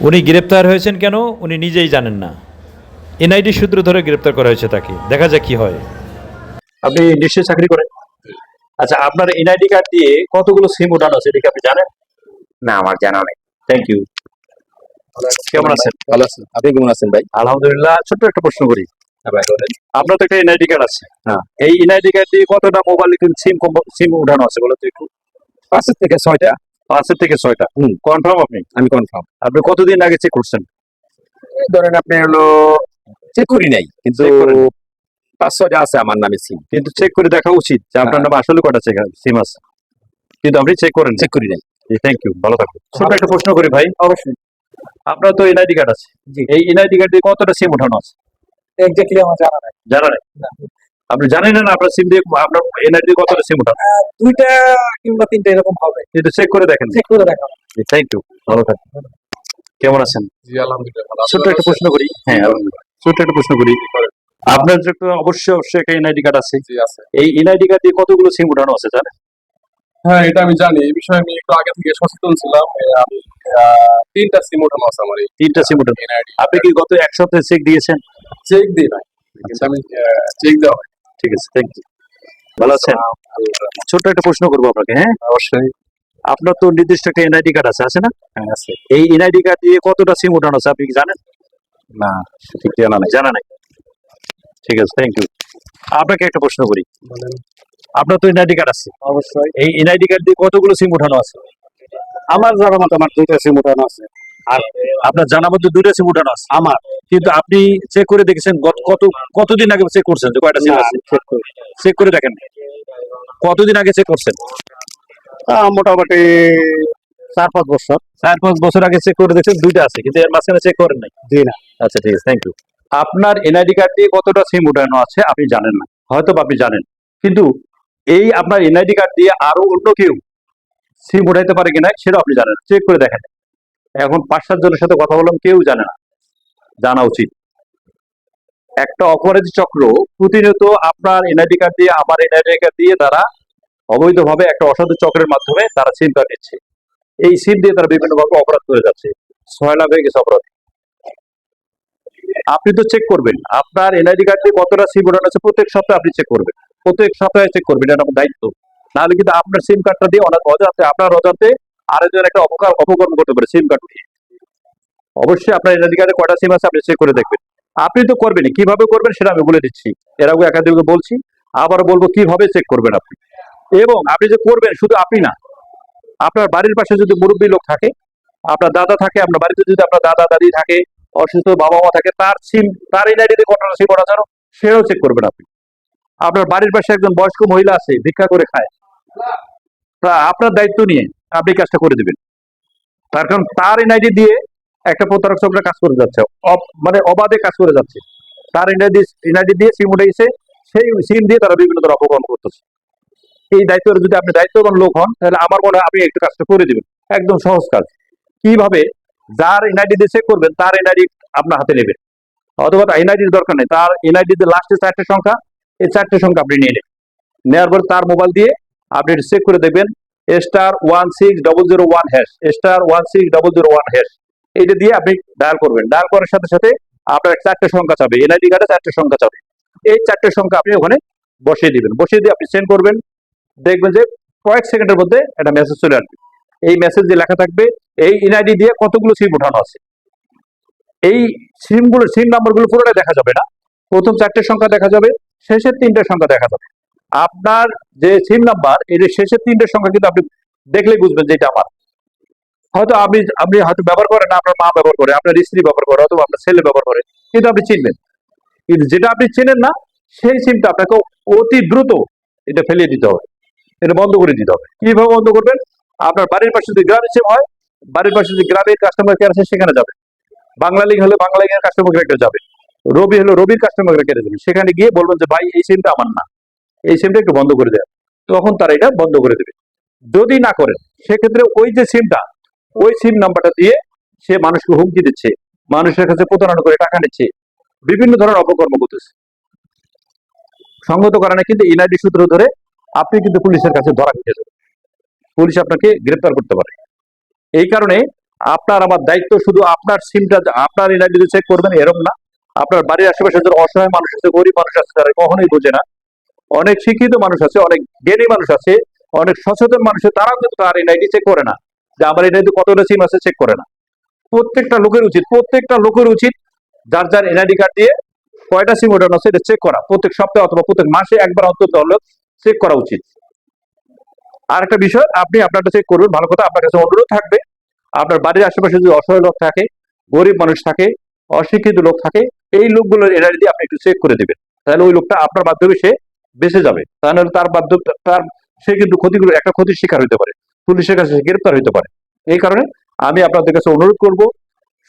উনি গ্রেপ্তার হয়েছেন কেন? উনি নিজেই জানেন না। এনআইডি সূত্র ধরে গ্রেপ্তার করা হয়েছে তাকে। দেখা যাক কি হয়। আপনি নিশ্চয়ই চাকরি করেন? আচ্ছা আপনার এনআইডি কার্ড দিয়ে কতগুলো সিম ওঠানো আছে এটা কি আপনি জানেন? না আমার জানা নেই। থ্যাংক ইউ কেমন আছেন? ভালো আছেন। আপনি কেমন আছেন ভাই? আলহামদুলিল্লাহ ছোট্ট একটা প্রশ্ন করি। আপনার তো একটা এনআইডি কার্ড আছে। হ্যাঁ। এই এনআইডি কার্ড দিয়ে কতটা মোবাইল সিম সিম উঠানো আছে বলো তো একটু? পাঁচের থেকে ছয়টা। পাঁচের থেকে ছয়টা। হুম। কনফার্ম আপনি? আমি কনফার্ম আপনি কতদিন আগে চেক করছেন? ধরেন আপনি হলো চেক করি নাই কিন্তু। পাঁচ ছয়টা আছে আমার নামে সিম কিন্তু চেক করে দেখা উচিত যে আপনার হ্যাঁ। নামে আসলে কটা চেক সিম আছে। কিন্তু আপনি চেক করেন চেক করি নাই। থ্যাংক ইউ ভালো থাকুন। ছোট একটা প্রশ্ন করি ভাই। অবশ্যই। আপনার তো এনআইডি কার্ড আছে। এই এনআইডি কার্ড দিয়ে কতটা সিম ওঠানো আছে? এক্স্যাক্টলি আমার জানা নাই। জানা নেই? আপনি জানেন না আপনার সিম দিয়ে আপনার এনআইডি দিয়ে কতটা সিম ওঠানো দুইটা কিংবা তিনটা এরকম হবে। কিন্তু চেক করে দেখেন। চেক করে দেখা থ্যাংক ইউ ভালো থাকুন কেমন আছেন? জি আলহামদুলিল্লাহ ভালো ছোট্ট একটা প্রশ্ন করি। হ্যাঁ আলহামদুলিল্লাহ। ছোট্ট একটা প্রশ্ন করি। আপনার যে একটা অবশ্যই অবশ্যই একটা এনআইডি কার্ড আছে। জি আছে। এই এনআইডি কার্ড দিয়ে কতগুলো সিম ওঠানো আছে জানেন? হ্যাঁ এটা আমি জানি। এই বিষয়ে আমি একটু আগে থেকে সচেতন ছিলাম আমি আহ, তিনটা সিম ওঠানো আছে আমার এই তিনটা সিম ওঠানো। এনআইডি আপনি কি গত এক সপ্তাহে চেক দিয়েছেন? চেক দিই নাই। কিন্তু আমি চেক দেওয়া হয়। ঠিক আছে থ্যাংক ইউ ভালো আছেন? ছোট্ট একটা প্রশ্ন করব আপনাকে হ্যাঁ? অবশ্যই। আপনার তো নির্দিষ্ট একটা এনআইডি কার্ড আছে আছে না? হ্যাঁ আছে। এই এনআইডি কার্ড দিয়ে কতটা সিম ওঠানো আছে আপনি কি জানেন? না ঠিক জানা নাই। জানা নাই। ঠিক আছে থ্যাংক ইউ আপনাকে একটা প্রশ্ন করি। আপনার তো এনআইডি কার্ড আছে। অবশ্যই। এই এনআইডি কার্ড দিয়ে কতগুলো সিম ওঠানো আছে? আমার জানা মতো আমার দুইটা সিম উঠানো আছে। আর আপনার জানা মধ্যে দুইটা সিম ওঠানো আছে। আমার। কিন্তু আপনি চেক করে দেখেছেন গত কত কতদিন আগে চেক করছেন যে কয়টা সিম আছে? চেক করে দেখেন। কতদিন আগে চেক করছেন? মোটামুটি চার পাঁচ বছর। চার পাঁচ বছর আগে চেক করে দেখছেন দুইটা আছে কিন্তু এর মাঝখানে চেক করেন নাই। জি না। আচ্ছা ঠিক আছে থ্যাংক ইউ আপনার এনআইডি কার্ড দিয়ে কতটা সিম উঠানো আছে আপনি জানেন না। হয়তো বা আপনি জানেন। কিন্তু এই আপনার এনআইডি কার্ড দিয়ে আরও অন্য কেউ সিম উঠাইতে পারে কিনা সেটা আপনি জানেন চেক করে দেখেন। এখন পাঁচ সাত জনের সাথে কথা বললাম, কেউ জানে না। জানা উচিত। একটা অপরাধী চক্র প্রতিনিয়ত আপনার এনআইডি কার্ড দিয়ে, আমার এনআইডি কার্ড দিয়ে তারা অবৈধভাবে একটা অসাধু চক্রের মাধ্যমে তারা সিম কার্ড নিচ্ছে। এই সিম দিয়ে তারা বিভিন্নভাবে অপরাধ করে যাচ্ছে। ছয় লাখ হয়ে গেছে অপরাধ। আপনি তো চেক করবেন। আপনার এনআইডি কার্ড দিয়ে কতটা সিম ওঠানো আছে প্রত্যেক সপ্তাহে আপনি চেক করবেন। প্রত্যেক সপ্তাহে চেক করবেন, এটা আমার দায়িত্ব। নাহলে কিন্তু আপনার সিম কার্ডটা দিয়ে অনেক অজান্তে আপনার অজান্তে আরেকজন একটা অপকার অপকর্ম করতে পারে সিম কার্ড দিয়ে। অবশ্যই আপনার এনআইডি কার্ডে কয়টা সিম আছে আপনি চেক করে দেখবেন। আপনি তো করবেনই, কীভাবে করবেন সেটা আমি বলে দিচ্ছি। এর আগে একাধিক বলছি আবার বলব কীভাবে চেক করবেন আপনি। এবং আপনি যে করবেন, শুধু আপনি না, আপনার বাড়ির পাশে যদি মুরব্বী লোক থাকে, আপনার দাদা থাকে, আপনার বাড়িতে যদি আপনার দাদা, দাদি থাকে, অসুস্থ বাবা মা থাকে, তার সিম তার এনআইডিতে কতটা সিম ওঠা জানো সেটাও চেক করবেন আপনি। আপনার বাড়ির পাশে একজন বয়স্ক মহিলা আছে, ভিক্ষা করে খায়। তা আপনার দায়িত্ব নিয়ে আপনি কাজটা করে দিবেন। তার কারণ তার এনআইডি দিয়ে একটা প্রতারক চক্র কাজ করে যাচ্ছে। মানে অবাধে কাজ করে যাচ্ছে। তার এনআইডি এনআইডি দিয়ে সিম উঠেছে সেই সিম দিয়ে তারা বিভিন্ন ধরনের অপকর্ম করতেছে। এই দায়িত্বের যদি আপনি দায়িত্ববান লোক হন, তাহলে আমার মনে হয় আপনি একটু কাজটা করে দিবেন। একদম সহজ কাজ। কীভাবে? যার এনআইডি দিয়ে চেক করবেন, তার এনআইডি আপনার হাতে নেবেন। অথবা এনআইডির দরকার নেই। তার এনআইডি তে লাস্টে চারটে সংখ্যা, এই চারটে সংখ্যা আপনি নিয়ে নেবেন। নেওয়ার পর তার মোবাইল দিয়ে আপনি চেক করে দেখবেন star one six double zero one hash star one six double zero one hash এইটা দিয়ে আপনি ডায়াল করবেন। ডায়াল করার সাথে সাথে আপনার চারটে সংখ্যা চাবে এনআইডি কার্ডে চারটে সংখ্যা চাবে এই চারটে সংখ্যা আপনি ওখানে বসিয়ে দিবেন। বসিয়ে দিয়ে আপনি সেন্ড করবেন। দেখবেন যে কয়েক সেকেন্ডের মধ্যে একটা মেসেজ চলে আসবে। এই মেসেজ দিয়ে লেখা থাকবে, এই এনআইডি দিয়ে কতগুলো সিম উঠানো আছে। এই সিমগুলো সিম নাম্বারগুলো পুরোটাই দেখা যাবে না। প্রথম চারটে সংখ্যা দেখা যাবে, শেষের তিনটে সংখ্যা দেখা যাবে। আপনার যে সিম নাম্বার যে শেষের তিনটে সংখ্যা কিন্তু আপনি দেখলেই বুঝবেন যে এটা আমার। হয়তো আপনি আপনি হয়তো ব্যবহার করেন আপনার মা ব্যবহার করে, আপনার স্ত্রী ব্যবহার করে, অথবা আপনার ছেলে ব্যবহার করে, কিন্তু আপনি চিনবেন। কিন্তু যেটা আপনি চেনেন না, সেই সিমটা আপনাকে অতি দ্রুত এটা ফেলিয়ে দিতে হবে। এটা বন্ধ করে দিতে হবে। কীভাবে বন্ধ করবেন? আপনার বাড়ির পাশে যদি গ্রামের সিম হয়, বাড়ির পাশে যদি গ্রামের কাস্টমার কেয়ার আছে, সেখানে যাবে। বাংলা লিগ হলে বাংলা লিগের কাস্টমার কেয়ার যাবে। রবি হলো রবির কাস্টমার কেয়ারে যাবে। সেখানে গিয়ে বলবেন যে, ভাই, এই সিমটা আমার না। এই সিমটা একটু বন্ধ করে দেয়। তখন তারা এটা বন্ধ করে দেবে। যদি না করেন সেক্ষেত্রে ওই যে সিমটা ওই সিম নাম্বারটা দিয়ে সে মানুষকে হুমকি দিচ্ছে, মানুষের কাছে প্রতারণা করে টাকা নিচ্ছে, বিভিন্ন ধরনের অপকর্ম করতেছে। সঙ্গত কারণে কিন্তু এনআইডি সূত্র ধরে আপনি কিন্তু পুলিশের কাছে ধরা খেয়ে যাবেন। পুলিশ আপনাকে গ্রেপ্তার করতে পারে। এই কারণে আপনার আমার দায়িত্ব শুধু আপনার সিমটা আপনার এনআইডি চেক করবেন, এরকম না। আপনার বাড়ির আশেপাশে যারা অসহায় মানুষ আছে, গরিব মানুষ আছে, তারা কখনোই বোঝে না অনেক শিক্ষিত মানুষ আছে, অনেক জ্ঞানী মানুষ আছে, অনেক সচেতন মানুষ তারাও কিন্তু তার এনআইডি চেক করে না। যে আমার এনআইডি কতটা সিম আছে চেক করে না। প্রত্যেকটা লোকের উচিত, প্রত্যেকটা লোকের উচিত যার যার এনআইডি কার্ড দিয়ে কয়টা সিম ওঠানো আছে এটা চেক করা। প্রত্যেক সপ্তাহে অথবা প্রত্যেক মাসে একবার অন্তত হলেও চেক করা উচিত। আর একটা বিষয়, আপনি আপনারটা চেক করবেন, ভালো কথা, আপনার কাছে অনুরোধ থাকবে, আপনার বাড়ির আশেপাশে যদি অসহায় লোক থাকে, গরিব মানুষ থাকে, অশিক্ষিত লোক থাকে, এই লোকগুলোর এনআইডি দিয়ে আপনি একটু চেক করে দিবেন। তাহলে ওই লোকটা আপনার মাধ্যমে সে বেঁচে যাবে। তা নাহলে তার বাধ্য তার, সে কিন্তু ক্ষতিগুলো একটা ক্ষতির শিকার হইতে পারে। পুলিশের কাছে গ্রেপ্তার হইতে পারে। এই কারণে আমি আপনাদের কাছে অনুরোধ করব,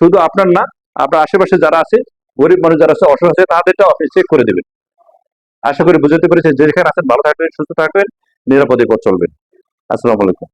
শুধু আপনার না, আপনার আশেপাশে যারা আছে, গরিব মানুষ যারা আছে অসুস্থ আছে, তাদেরটাও আপনি চেক করে দেবেন। আশা করি বুঝতে পেরেছেন যেখানে আছেন ভালো থাকবেন, সুস্থ থাকবেন, নিরাপদে পথ চলবেন। আসসালামু আলাইকুম।